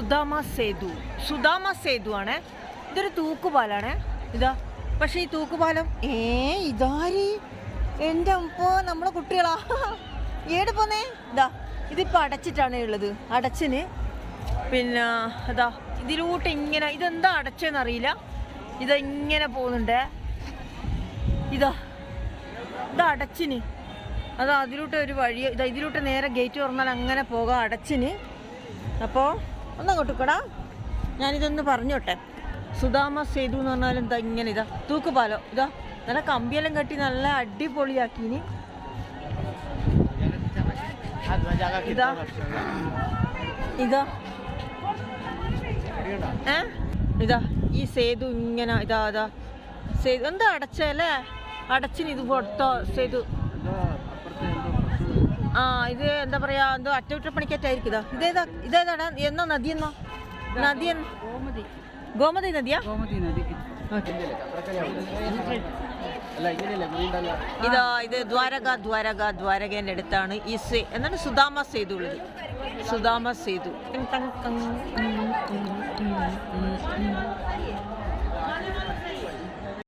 സുദാമ സേതു സുദാമ സേതു ആണ് ഇതൊരു തൂക്കുപാലാണ്. ഇതാ പക്ഷേ ഈ തൂക്കുപാലം ഏ ഇതാരി? എന്റെ അപ്പോ നമ്മളെ കുട്ടികളാ. ഏട് പോന്നേ? ഇതാ ഇതിപ്പോ അടച്ചിട്ടാണ് ഉള്ളത്. അടച്ചിന്. പിന്നെ അതാ ഇതിലൂട്ട് ഇങ്ങനെ ഇതെന്താ അടച്ചെന്നറിയില്ല. ഇതെങ്ങനെ പോകുന്നുണ്ട്? ഇതാ ഇത് അടച്ചിന്. അത് അതിലൂട്ട് ഒരു വഴി ഇതാ ഇതിലൂട്ട് നേരെ ഗേറ്റ് തുറന്നാൽ അങ്ങനെ പോകാം അടച്ചിന്. അപ്പോൾ ഒന്നങ്ങോട്ട് കൂടാ ഞാനിതൊന്ന് പറഞ്ഞോട്ടെ. സുധാമ സേതു എന്ന് പറഞ്ഞാൽ എന്താ ഇങ്ങനെ ഇതാ? തൂക്കുപാലം? ഇതാ നല്ല കമ്പിയെല്ലാം കെട്ടി നല്ല അടിപൊളിയാക്കിനി ഇതാ ഇതാ. ഏ? ഇതാ ഈ സേതു ഇങ്ങനെ ഇതാ ഇതാ. സേതു എന്താ അടച്ചല്ലേ അടച്ചിന് ഇത് കൊടുത്തോ സേതു. ആ ഇത് എന്താ പറയാ എന്തോ അറ്റകുറ്റപ്പണിക്കറ്റായിരിക്കും ഇതാ. ഇതേതാ ഇതേതാടാ എന്നാ നദി എന്നോ? നദി ഗോമതി. ഗോമതി നദിയാ? ഗോമതി നദി. ഇതാ ഇത് ദ്വാരക ദ്വാരക ദ്വാരകേന്റെ അടുത്താണ് ഈ സേ എന്നാണ് സുധാമ സേതു ഉള്ളത്. സുധാമ സേതു.